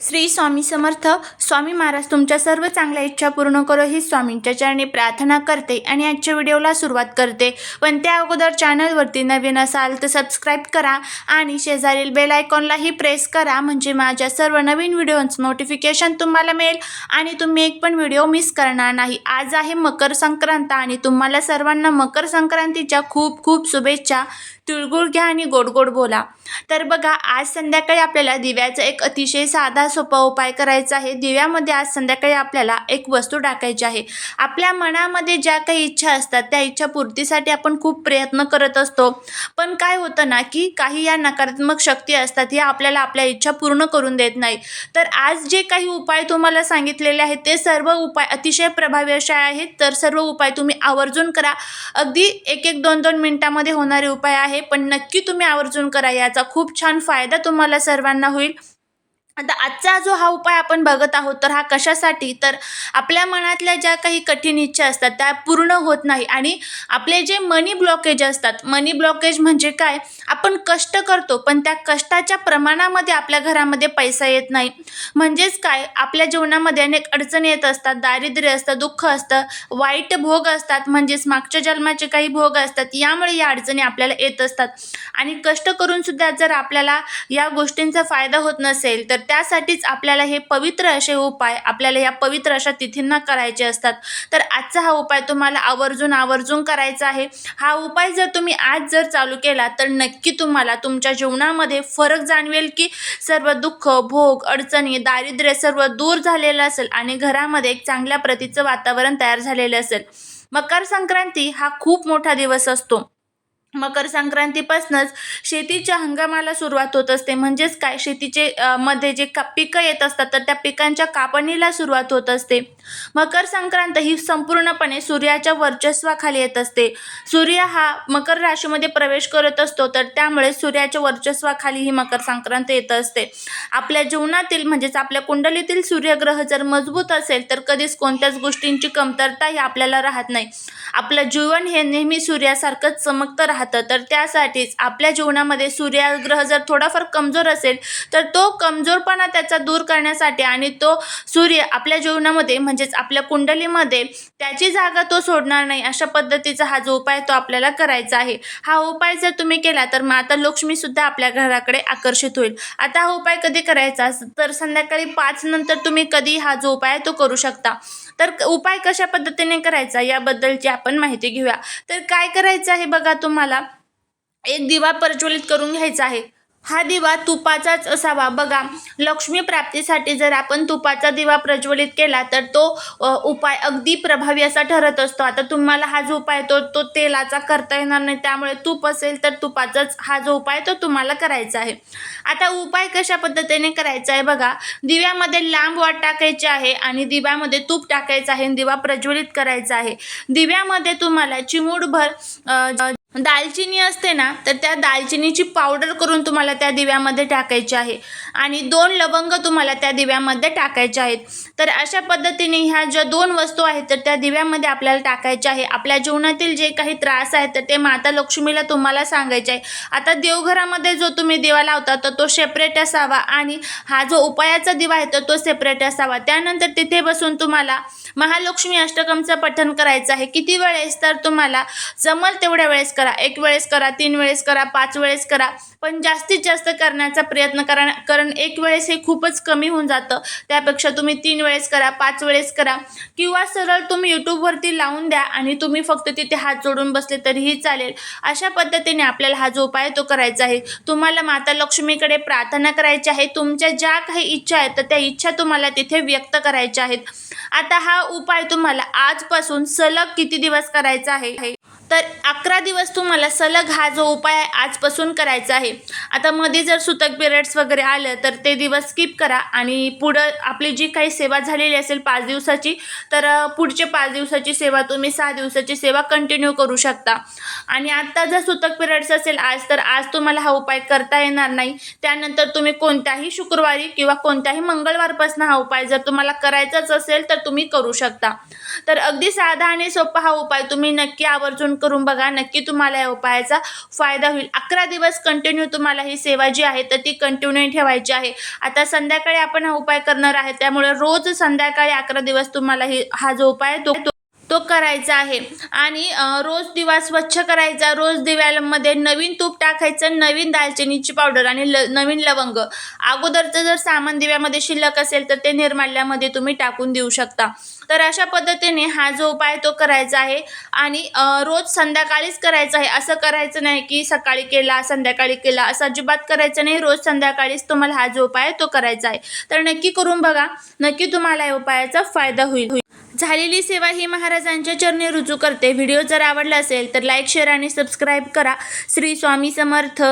श्री स्वामी समर्थ. स्वामी महाराज तुमच्या सर्व चांगल्या इच्छा पूर्ण करो ही स्वामींच्या चरणी प्रार्थना करते आणि आजच्या व्हिडिओला सुरुवात करते. पण त्या अगोदर चॅनलवरती नवीन असाल तर सबस्क्राईब करा आणि शेजारील बेल आयकॉनलाही प्रेस करा म्हणजे माझ्या सर्व नवीन व्हिडिओचं नोटिफिकेशन तुम्हाला मिळेल आणि तुम्ही एक पण व्हिडिओ मिस करणार नाही. आज आहे मकर संक्रांत आणि तुम्हाला सर्वांना मकर संक्रांतीच्या खूप खूप शुभेच्छा. तिळगुळ घ्या आणि गोड गोड बोला. तर बघा आज संध्याकाळी आपल्याला दिव्याचा एक अतिशय साधा सोपा उपाय करायचा आहे. दिव्यामध्ये आज संध्याकाळी आपल्याला एक वस्तू टाकायची आहे. आपल्या मनामध्ये ज्या काही इच्छा असतात त्या इच्छा पूर्तीसाठी आपण खूप प्रयत्न करत असतो. पण काय होतं ना की काही या नकारात्मक शक्ती असतात या आपल्याला आपल्या इच्छा पूर्ण करून देत नाही. तर आज जे काही उपाय तुम्हाला सांगितलेले आहेत ते सर्व उपाय अतिशय प्रभावी असे आहेत. तर सर्व उपाय तुम्ही आवर्जून करा. अगदी एक एक दोन दोन मिनटामध्ये होणारे उपाय आहे पण नक्की तुम्ही आवर्जून करा. याचा खूप छान फायदा तुम्हाला सर्वांना होईल. आता आजचा जो हा उपाय आपण बघत आहोत तर हा कशासाठी? तर आपल्या मनातल्या ज्या काही कठीण इच्छा असतात त्या पूर्ण होत नाही. आणि आपले जे मनी ब्लॉकेज असतात मनी ब्लॉकेज म्हणजे काय? आपण कष्ट करतो पण त्या कष्टाच्या प्रमाणामध्ये आपल्या घरामध्ये पैसा येत नाही. म्हणजेच काय? आपल्या जीवनामध्ये अनेक अडचणी येत असतात दारिद्र्य असतं दुःख असतं वाईट भोग असतात म्हणजेच मागच्या जन्माचे काही भोग असतात यामुळे या अडचणी आपल्याला येत असतात. आणि कष्ट करूनसुद्धा जर आपल्याला या गोष्टींचा फायदा होत नसेल तर त्यासाठीच आपल्याला हे पवित्र असे उपाय आपल्याला या पवित्र अशा तिथींना करायचे असतात. तर आजचा हा उपाय तुम्हाला आवर्जून आवर्जून करायचा आहे. हा उपाय जर तुम्ही आज जर चालू केला तर नक्की तुम्हाला तुमच्या जीवनामध्ये फरक जाणवेल की सर्व दुःख भोग अडचणी दारिद्र्य सर्व दूर झालेलं असेल आणि घरामध्ये एक चांगल्या प्रतीचं वातावरण तयार झालेलं असेल. मकर संक्रांती हा खूप मोठा दिवस असतो. मकर संक्रांतीपासूनच शेतीच्या हंगामाला सुरुवात होत असते. म्हणजेच काय? शेतीचे मध्ये जे का पिकं येत असतात तर त्या पिकांच्या कापणीला सुरुवात होत असते. मकर संक्रांत ही संपूर्णपणे सूर्याच्या वर्चस्वाखाली येत असते. सूर्य हा मकर राशीमध्ये प्रवेश करत असतो तर त्यामुळे सूर्याच्या वर्चस्वाखाली ही मकर संक्रांत येत असते. आपल्या जीवनातील म्हणजेच आपल्या कुंडलीतील सूर्यग्रह जर मजबूत असेल तर कधीच कोणत्याच गोष्टींची कमतरता ही आपल्याला राहत नाही. आपलं जीवन हे नेहमी सूर्यासारखंच चमकतं राहतं. तर त्यासाठीच आपल्या जीवनामध्ये सूर्यग्रह जर थोडाफार कमजोर असेल तर तो कमजोरपणा त्याचा दूर करण्यासाठी आणि तो सूर्य आपल्या जीवनामध्ये म्हणजेच आपल्या कुंडलीमध्ये त्याची जागा तो सोडणार नाही. अशा पद्धतीचा हा जो उपाय तो आपल्याला करायचा आहे. हा उपाय जर तुम्ही केला तर माता लक्ष्मीसुद्धा आपल्या घराकडे आकर्षित होईल. आता हा उपाय कधी करायचा? तर संध्याकाळी पाच नंतर तुम्ही कधी हा जो उपाय आहे तो करू शकता. तर क- उपाय कशा पद्धतीने करायचा? याबद्दलची आपण माहिती घेऊया. तर काय करायचं आहे बघा तुम्हाला? एक दिवा प्रज्वलित करून घ्यायचा आहे. हा दिवा तुपाचाच असावा. बघा लक्ष्मी प्राप्तीसाठी जर आपण तुपाचा दिवा प्रज्वलित केला तर तो उपाय अगदी प्रभावी असा ठरत असतो. आता तुम्हाला हा जो उपाय तो तो तेलाचा करता येणार नाही त्यामुळे तूप असेल तर तुपाचाच हा जो उपाय तो तुम्हाला करायचा आहे. आता उपाय कशा पद्धतीने करायचा आहे बघा दिव्यामध्ये लांब वाट टाकायची आहे आणि दिव्यामध्ये तूप टाकायचं आहे आणि दिवा प्रज्वलित करायचा आहे. दिव्यामध्ये तुम्हाला चिमूटभर दालचिनी असते ना तर त्या दालचिनीची पावडर करून तुम्हाला त्या दिव्यामध्ये टाकायची आहे. आणि दोन लवंग तुम्हाला त्या दिव्यामध्ये टाकायचे आहेत. तर अशा पद्धतीने ह्या ज्या दोन वस्तू आहेत तर त्या दिव्यामध्ये आपल्याला टाकायच्या आहे. आपल्या जीवनातील जे काही त्रास आहेत तर ते माता लक्ष्मीला तुम्हाला सांगायचे आहे. आता देवघरामध्ये जो तुम्ही दिवा लावता तर तो सेपरेट असावा. आणि हा जो उपायाचा दिवा आहे तर तो सेपरेट असावा. त्यानंतर तिथे बसून तुम्हाला महालक्ष्मी अष्टकमचं पठण करायचं आहे. किती वेळेस तर तुम्हाला जमल तेवढ्या वेळेस करा एक वेळेस करा तीन वेळेस करा पाच वेळेस करा पण जास्तीत जास्त करण्याचा प्रयत्न करा कारण एक वेळेस हे खूपच कमी होऊन जातं. त्यापेक्षा तुम्ही तीन वेळेस करा पाच वेळेस करा किंवा सरळ तुम्ही यूट्यूबवरती लावून द्या आणि तुम्ही फक्त तिथे हात जोडून बसले तरीही चालेल. अशा पद्धतीने आपल्याला हा जो उपाय तो करायचा आहे. तुम्हाला माता लक्ष्मीकडे प्रार्थना करायची आहे. तुमच्या ज्या काही इच्छा आहेत तर त्या इच्छा तुम्हाला तिथे व्यक्त करायच्या आहेत. आता हा उपाय तुम्हाला आजपासून सलग किती दिवस करायचा आहे? तर अकरा दिवस तुम्हाला सलग हा जो उपाय आहे आजपासून करायचा आहे. आता मध्ये जर सुतक पिरियड्स वगैरे आलं तर ते दिवस स्किप करा आणि पुढं आपली जी काही सेवा झालेली असेल पाच दिवसाची तर पुढचे पाच दिवसाची सेवा तुम्ही सहा दिवसाची सेवा कंटिन्यू करू शकता. आणि आत्ता जर सुतक पिरियड्स असेल आज तर आज तुम्हाला हा उपाय करता येणार नाही. त्यानंतर तुम्ही कोणत्याही शुक्रवारी किंवा कोणत्याही मंगळवारपासून हा उपाय जर तुम्हाला करायचाच असेल तर तुम्ही करू शकता. तर अगदी साधा आणि सोपा हा उपाय तुम्ही नक्की आवर्जून करून बघा. नक्की तुम्हाला या उपायाचा फायदा होईल. अकरा दिवस कंटिन्यू तुम्हाला ही सेवा जी आहे तर ती कंटिन्यू ठेवायची आहे. आता संध्याकाळी आपण हा उपाय करणार आहे. त्यामुळे रोज संध्याकाळी अकरा दिवस तुम्हाला ही हा जो उपाय आहे तो तो- करायचा आहे. आणि रोज दिवा स्वच्छ करायचा रोज दिव्यामध्ये नवीन तूप टाकायचं नवीन दालचिनीची पावडर आणि ल नवीन लवंग. अगोदरचं जर सामान दिव्यामध्ये शिल्लक असेल तर ते निर्माल्यामध्ये तुम्ही टाकून देऊ शकता. तर अशा पद्धतीने हा जो उपाय तो करायचा आहे. आणि रोज संध्याकाळीच करायचा आहे. असं करायचं नाही की सकाळी केला संध्याकाळी केला असं अजिबात करायचं नाही. रोज संध्याकाळीच तुम्हाला हा जो उपाय तो करायचा आहे. तर नक्की करून बघा. नक्की तुम्हाला या उपायाचा फायदा होईल. झालेली सेवा ही महाराजांच्या चरणी रुजू करते. व्हिडिओ जर आवडला असेल तर लाईक शेअर आणि सबस्क्राईब करा. श्री स्वामी समर्थ.